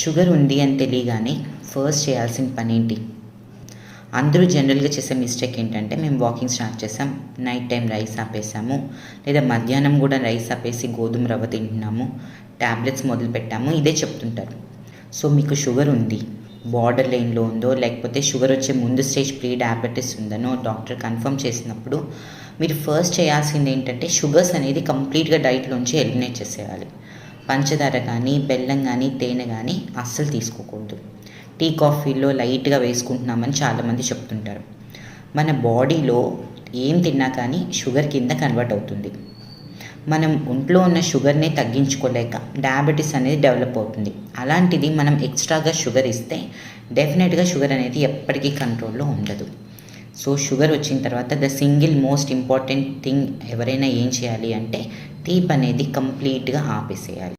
Sugar ఉంది అని తెలియగానే ఫస్ట్ చేయాల్సిన పని ఏంటి? అందరూ జనరల్గా చేసే మిస్టేక్ ఏంటంటే మేము వాకింగ్ స్టార్ట్ చేసాం నైట్ టైం రైస్ ఆపేసాము లేదా మధ్యాహ్నం కూడా రైస్ ఆపేసి గోధుమ రవ్వ తింటున్నాము ట్యాబ్లెట్స్ మొదలు పెట్టాము ఇదే చెప్తుంటారు. సో మీకు షుగర్ ఉంది బార్డర్ లైన్లో ఉందో లేకపోతే షుగర్ వచ్చే ముందు స్టేజ్ ప్రీ డయాబెటీస్ ఉందనో డాక్టర్ కన్ఫర్మ్ చేసినప్పుడు మీరు ఫస్ట్ చేయాల్సింది ఏంటంటే షుగర్స్ అనేది కంప్లీట్గా డైట్లోంచి ఎలిమినేట్ చేసేయాలి. పంచదార కానీ బెల్లం కానీ తేనె కానీ అస్సలు తీసుకోకూడదు. టీ కాఫీలో లైట్గా వేసుకుంటున్నామని చాలామంది చెప్తుంటారు. మన బాడీలో ఏం తిన్నా కానీ షుగర్ కింద కన్వర్ట్ అవుతుంది. మనం ఒంట్లో ఉన్న షుగర్నే తగ్గించుకోలేక డయాబెటీస్ అనేది డెవలప్ అవుతుంది. అలాంటిది మనం ఎక్స్ట్రాగా షుగర్ ఇస్తే డెఫినెట్గా షుగర్ అనేది ఎప్పటికీ కంట్రోల్లో ఉండదు. సో షుగర్ వచ్చిన తర్వాత the single most important thing ఎవరైనా ఏం చేయాలి అంటే టీప్ అనేది కంప్లీట్గా ఆపేసేయాలి.